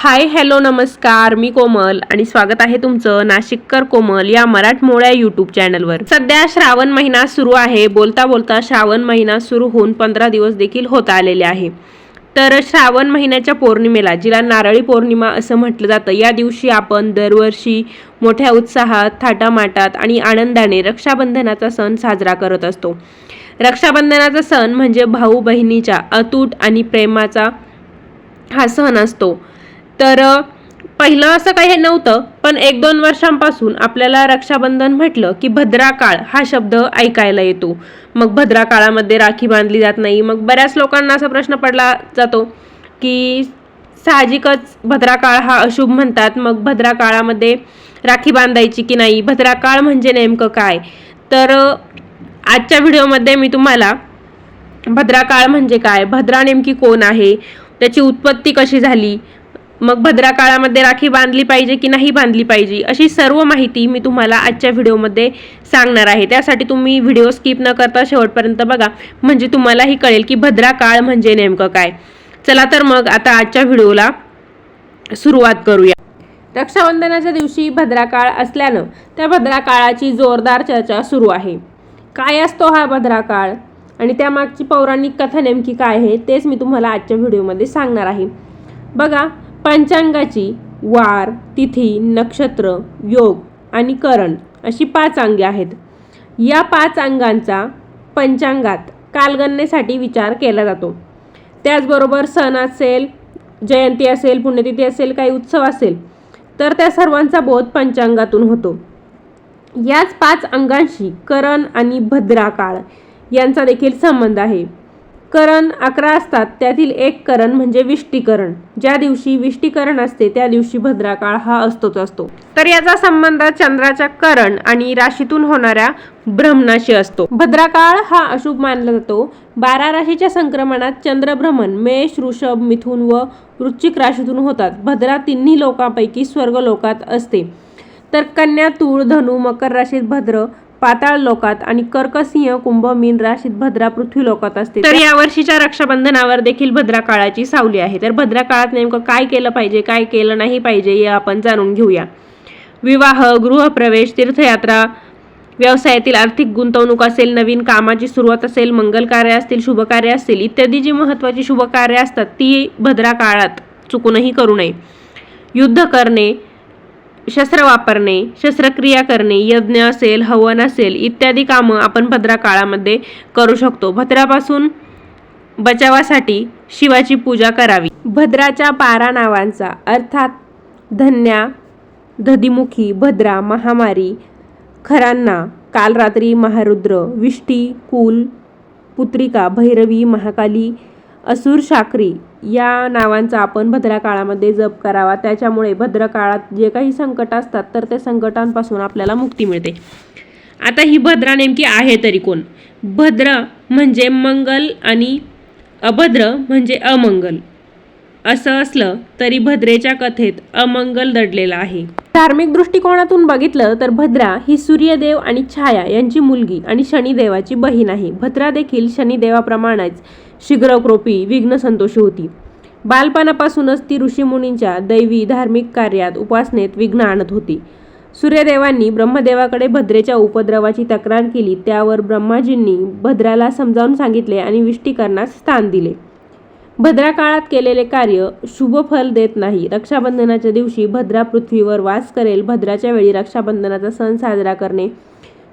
Hi hello नमस्कार मी कोमल आणि स्वागत आहे तुमचं नाशिककर कोमल या मराठमोळ्या यूट्यूब चॅनलवर सध्या श्रावण महिना सुरू आहे. बोलता बोलता श्रावण महिना सुरू होऊन पंधरा दिवस देखील होत आलेले आहे. तर श्रावण महिन्याच्या पौर्णिमेला जिला नारळी पौर्णिमा असं म्हटलं जातं या दिवशी आपण दरवर्षी मोठ्या उत्साहात थाटामाटात आणि आनंदाने रक्षाबंधनाचा सण साजरा करत असतो. रक्षाबंधनाचा सण म्हणजे भाऊ बहिणीच्या अतूट आणि प्रेमाचा हा सण असतो. तर पहिलं असं काही नव्हतं पण एक दोन वर्षांपासून आपल्याला रक्षाबंधन म्हटलं की भद्रा काळ हा शब्द ऐकायला येतो. मग भद्रा काळामध्ये राखी बांधली जात नाही. मग बऱ्याच लोकांना असा प्रश्न पडला जातो की साहजिकच भद्रा काळ हा अशुभ म्हणतात. मग भद्रा काळामध्ये राखी बांधायची की नाही? भद्रा काळ म्हणजे नेमकं काय? तर आजच्या व्हिडिओमध्ये मी तुम्हाला भद्रा काळ म्हणजे काय? भद्रा नेमकी कोण आहे? त्याची उत्पत्ती कशी झाली? मग भद्रा काळामध्ये राखी बांधली पाहिजे की नाही बांधली पाहिजे अशी सर्व माहिती मी तुम्हाला आजच्या व्हिडिओमध्ये सांगणार आहे. त्यासाठी तुम्ही व्हिडिओ स्किप न करता शेवटपर्यंत बघा. म्हणजे तुम्हालाही कळेल की भद्रा काळ म्हणजे नेमकं काय. चला तर मग आता आजच्या व्हिडिओला सुरुवात करूया. रक्षाबंधनाच्या दिवशी भद्रा काळ असल्यानं त्या भद्रा काळाची जोरदार चर्चा सुरू आहे. काय असतो हा भद्रा काळ? आणि त्यामागची पौराणिक कथा नेमकी काय आहे तेच मी तुम्हाला आजच्या व्हिडिओमध्ये सांगणार आहे. बघा पंचांगाची वार तिथी नक्षत्र योग आणि करण अशी पाच अंगे आहेत. या पाच अंगांचा पंचांगात कालगणनेसाठी विचार केला जातो. त्याचबरोबर सण असेल जयंती असेल पुण्यतिथी असेल काही उत्सव असेल तर त्या सर्वांचा बोध पंचांगातून होतो. याच पाच अंगांशी करण आणि भद्रा काळ यांचा देखील संबंध आहे. करण अकरा असतात त्यातील एक करण म्हणजे विष्टीकरण. ज्या दिवशी विष्टीकरण असते त्या दिवशी भद्राकाळ हा असतोच असतो. तर याचा संबंध चंद्राच्या करण आणि राशीतून होणाऱ्या भ्रमणाशी असतो. भद्राकाळ हा अशुभ मानला जातो. बारा राशीच्या संक्रमणात चंद्रभ्रमण मेष वृषभ मिथुन व वृश्चिक राशीतून होतात. भद्रा तिन्ही लोकांपैकी स्वर्ग लोकात असते. तर कन्या तूळ धनु मकर राशीत भद्र पाताळ लोकात आणि कर्कसिंह कुंभ मीन राशीत भद्रा पृथ्वी लोकात असते तर या वर्षीच्या रक्षाबंधनावर देखील भद्रा काळाची सावली आहे. तर भद्रा काळात नेमकं काय केलं पाहिजे काय केलं नाही पाहिजे हे आपण जाणून घेऊया. विवाह गृहप्रवेश तीर्थयात्रा व्यवसायातील आर्थिक गुंतवणूक असेल नवीन कामाची सुरुवात असेल मंगल कार्य असतील शुभ कार्य असतील इत्यादी जी महत्त्वाची शुभ कार्य असतात ती भद्रा काळात चुकूनही करू नये. युद्ध करणे शस्त्र वापरणे शस्त्रक्रिया करणे यज्ञ असेल हवन असेल इत्यादी कामं आपण भद्रा काळामध्ये करू शकतो. भद्रापासून बचावासाठी शिवाची पूजा करावी. भद्राच्या पारा नावांचा अर्थात धन्या धदिमुखी भद्रा महामारी खरांना कालरात्री महारुद्र विष्टी कुल पुत्रिका भैरवी महाकाली असुर शाकरी या नावांचा आपण भद्रा काळामध्ये जप करावा. त्याच्यामुळे भद्र काळात जे काही संकट असतात तर त्या संकटांपासून आपल्याला मुक्ती मिळते. आता ही भद्रा नेमकी आहे तरी कोण? भद्र म्हणजे मंगल आणि अभद्र म्हणजे अमंगल. असं असलं तरी भद्रेच्या कथेत अमंगल दडलेलं आहे. धार्मिक दृष्टिकोनातून बघितलं तर भद्रा ही सूर्यदेव आणि छाया यांची मुलगी आणि शनिदेवाची बहीण आहे. भद्रा देखील शनिदेवाप्रमाणेच शीघ्रक्रोपी विघ्न संतोषी होती. बालपणापासूनच ती ऋषीमुनींच्या दैवी धार्मिक कार्यात उपासनेत विघ्न आणत होती. सूर्यदेवांनी ब्रह्मदेवाकडे भद्रेच्या उपद्रवाची तक्रार केली. त्यावर ब्रह्माजींनी भद्राला समजावून सांगितले आणि विष्टीकरणास स्थान दिले. भद्रा काळात केलेले कार्य शुभ फल देत नाही. रक्षाबंधनाच्या दिवशी भद्रा पृथ्वीवर वास करेल. भद्राच्या वेळी रक्षाबंधनाचा सण साजरा करणे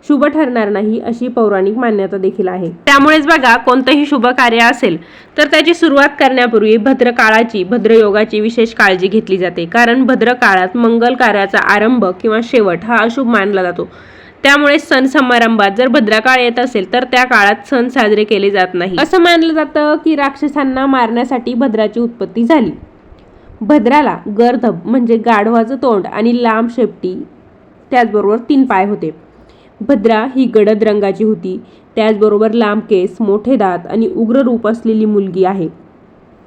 शुभ ठरणार नाही अशी पौराणिक मान्यता देखील आहे. त्यामुळेच बघा कोणतंही शुभ कार्य असेल तर त्याची सुरुवात करण्यापूर्वी भद्र काळाची भद्रयोगाची विशेष काळजी घेतली जाते. कारण भद्र काळात मंगल कार्याचा आरंभ किंवा शेवट हा अशुभ मानला जातो. त्यामुळे सण समारंभात जर भद्राकाळ येत असेल तर त्या काळात सण साजरे केले जात नाही. असं मानलं जातं की राक्षसांना मारण्यासाठी भद्राची उत्पत्ती झाली. भद्राला गर्धब म्हणजे गाढवाचं तोंड आणि लांब शेपटी त्याचबरोबर तीन पाय होते. भद्रा ही गडद रंगाची होती. त्याचबरोबर लांब केस मोठे दात आणि उग्र रूप असलेली मुलगी आहे.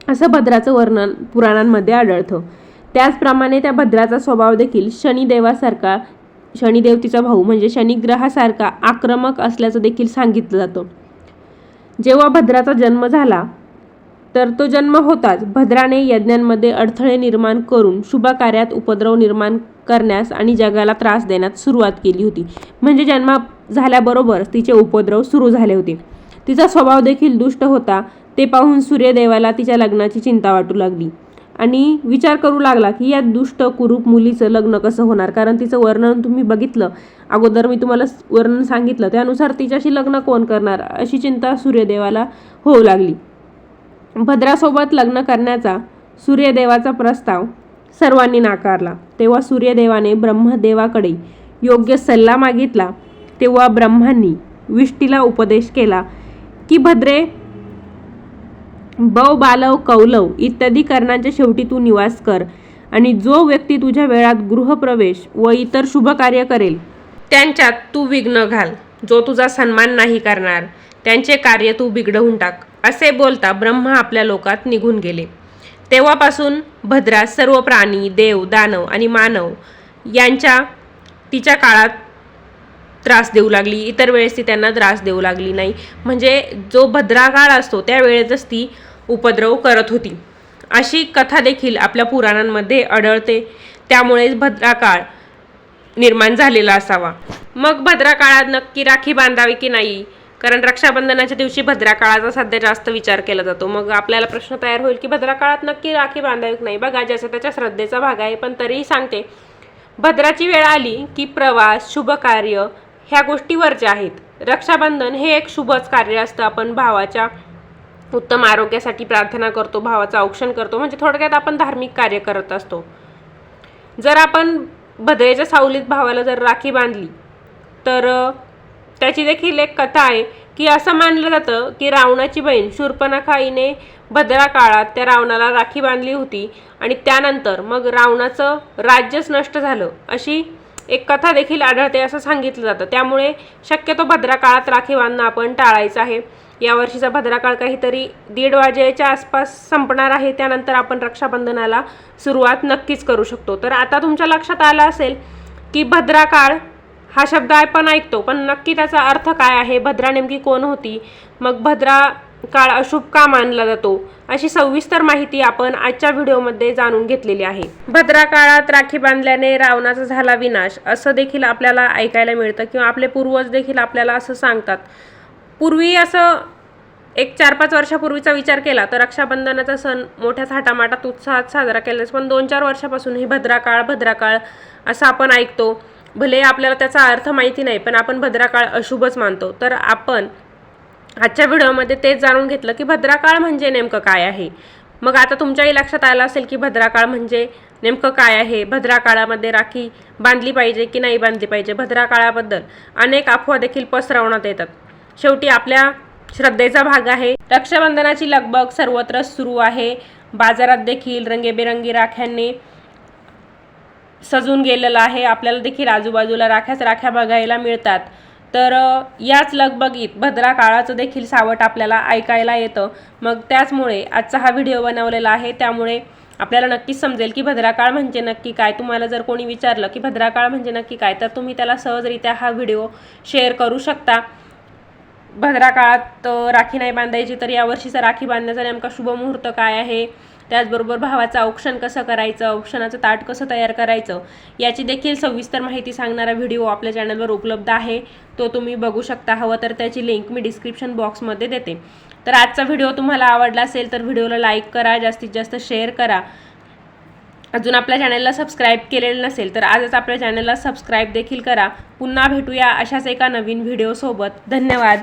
असं भद्राचं वर्णन पुराणांमध्ये आढळतं. त्याचप्रमाणे त्या भद्राचा स्वभाव देखील शनिदेवासारखा शनिदेव तिचा भाऊ म्हणजे शनिग्रहासारखा आक्रमक असल्याचं देखील सांगितलं जातं. जेव्हा भद्राचा जन्म झाला तर तो जन्म होताच भद्राने यज्ञांमध्ये अडथळे निर्माण करून शुभ कार्यात उपद्रव निर्माण करण्यास आणि जगाला त्रास देण्यास सुरुवात केली होती. म्हणजे जन्म झाल्याबरोबर तिचे उपद्रव सुरू झाले होते. तिचा स्वभाव देखील दुष्ट होता ते पाहून सूर्यदेवाला तिच्या लग्नाची चिंता वाटू लागली. आणि विचार करू लागला की या दुष्ट कुरूप मुलीचं लग्न कसं होणार? कारण तिचं वर्णन तुम्ही बघितलं. अगोदर मी तुम्हाला वर्णन सांगितलं. त्यानुसार तिच्याशी लग्न कोण करणार? अशी चिंता सूर्यदेवाला होऊ लागली. भद्रासोबत लग्न करण्याचा सूर्यदेवाचा प्रस्ताव सर्वांनी नाकारला. तेव्हा सूर्यदेवाने ब्रह्मदेवाकडे योग्य सल्ला मागितला. तेव्हा ब्रह्मांनी विष्टीला उपदेश केला की भद्रे बव बालव कौलव इत्यादी कर्णांच्या शेवटी तू निवास कर आणि जो व्यक्ती तुझ्या वेळात गृहप्रवेश व इतर शुभ कार्य करेल त्यांच्यात तू विघ्न घाल. जो तुझा सन्मान नाही करणार त्यांचे कार्य तू बिघडवून टाक. असे बोलता ब्रह्मा आपल्या लोकात निघून गेले. तेव्हापासून भद्रा सर्व प्राणी देव दानव आणि मानव यांच्या तिच्या काळात त्रास देऊ लागली. इतर वेळेस ती त्यांना त्रास देऊ लागली नाही. म्हणजे जो भद्रा काळ असतो त्यावेळेतच ती उपद्रव करत होती. अशी कथा देखील आपल्या पुराणांमध्ये आढळते. त्यामुळेच भद्राकाळ निर्माण झालेला असावा. मग भद्रा काळात नक्की राखी बांधावी की नाही? कारण रक्षाबंधनाच्या दिवशी भद्रा काळाचा सध्या जास्त विचार केला जातो. मग आपल्याला प्रश्न तयार होईल की भद्रा काळात नक्की राखी बांधावी की नाही? बघा ज्याचा त्याच्या श्रद्धेचा भाग आहे पण तरीही सांगते. भद्राची वेळ आली की प्रवास शुभ कार्य ह्या गोष्टी वरच्या आहेत. रक्षाबंधन हे एक शुभच कार्य असतं. आपण भावाच्या उत्तम आरोग्यासाठी प्रार्थना करतो भावाचं औक्षण करतो. म्हणजे थोडक्यात आपण धार्मिक कार्य करत असतो. जर आपण भद्रेच्या सावलीत भावाला जर राखी बांधली तर त्याची देखील एक कथा आहे की असं मानलं जातं की रावणाची बहीण शूर्पणखा हिने भद्रा काळात त्या रावणाला राखी बांधली होती आणि त्यानंतर मग रावणाचं राज्यच नष्ट झालं अशी एक कथा देखील आढळते असं सांगितलं जातं. त्यामुळे शक्यतो भद्रा काळात राखी बांधणं आपण टाळायचं आहे. यावर्षीचा भद्रा काळ काहीतरी दीड वाजेच्या आसपास संपणार आहे. त्यानंतर आपण रक्षाबंधनाला सुरुवात नक्कीच करू शकतो. तर आता तुमच्या लक्षात आलं असेल की भद्रा काळ हा शब्द आपण ऐकतो. पण नक्की त्याचा अर्थ काय आहे? भद्रा नेमकी कोण होती? मग भद्रा काळ अशुभ का मानला जातो? अशी सविस्तर माहिती आपण आजच्या व्हिडिओमध्ये जाणून घेतलेली आहे. भद्रा काळात राखी बांधल्याने रावणाचा झाला विनाश. असं देखील आपल्याला ऐकायला मिळतं किंवा आपले पूर्वज देखील आपल्याला असं सांगतात. पूर्वी असं एक चार पाच वर्षापूर्वीचा विचार केला तर रक्षाबंधनाचा सण मोठ्या थाटामाटात उत्साहात साजरा केला जातो. पण दोन चार वर्षापासून ही भद्राकाळ भद्राकाळ असं आपण ऐकतो. भले आपल्याला त्याचा अर्थ माहिती नाही पण आपण भद्राकाळ अशुभच मानतो. तर आपण आजच्या व्हिडिओमध्ये तेच जाणून घेतलं की भद्राकाळ म्हणजे नेमकं काय आहे? मग आता तुमच्याही लक्षात आलं असेल की भद्राकाळ म्हणजे नेमकं काय आहे? भद्राकाळामध्ये राखी बांधली पाहिजे की नाही बांधली पाहिजे? भद्राकाळाबद्दल अनेक अफवा देखील पसरवण्यात येतात. शेवटी आपल्या श्रद्धेचा भाग आहे. रक्षाबंधनाची लगबग सर्वत्र सुरू आहे. बाजारात देखील रंगेबेरंगी राख्यांनी सजून गेलेलं आहे. आपल्याला देखील आजूबाजूला राख्याच राख्या बघायला मिळतात. तर याच लगबगीत भद्रा काळाचं देखील सावट आपल्याला ऐकायला येतं. मग त्याचमुळे आजचा हा व्हिडिओ बनवलेला आहे. त्यामुळे आपल्याला नक्कीच समजेल की भद्राकाळ म्हणजे नक्की काय? तुम्हाला जर कोणी विचारलं की भद्राकाळ म्हणजे नक्की काय? तर तुम्ही त्याला सहजरित्या हा व्हिडिओ शेअर करू शकता. भद्रा काळात राखी नाही बांधायची तर यावर्षीचा राखी बांधण्याचा नेमका शुभ मुहूर्त काय आहे? त्याचबरोबर भावाचं औक्षण कसं करायचं? औक्षणाचं ताट कसं तयार करायचं? याची देखील सविस्तर माहिती सांगणारा व्हिडिओ आपल्या चॅनलवर उपलब्ध आहे. तो तुम्ही बघू शकता. हवं तर त्याची लिंक मी डिस्क्रिप्शन बॉक्समध्ये देते. तर आजचा व्हिडिओ तुम्हाला आवडला असेल तर व्हिडिओला लाईक करा जास्तीत जास्त शेअर करा. अजून आपल्या चॅनलला सबस्क्राईब केलेलं नसेल तर आजच आपल्या चॅनलला सबस्क्राईब देखील करा. पुन्हा भेटूया अशाच एका नवीन व्हिडिओसोबत धन्यवाद.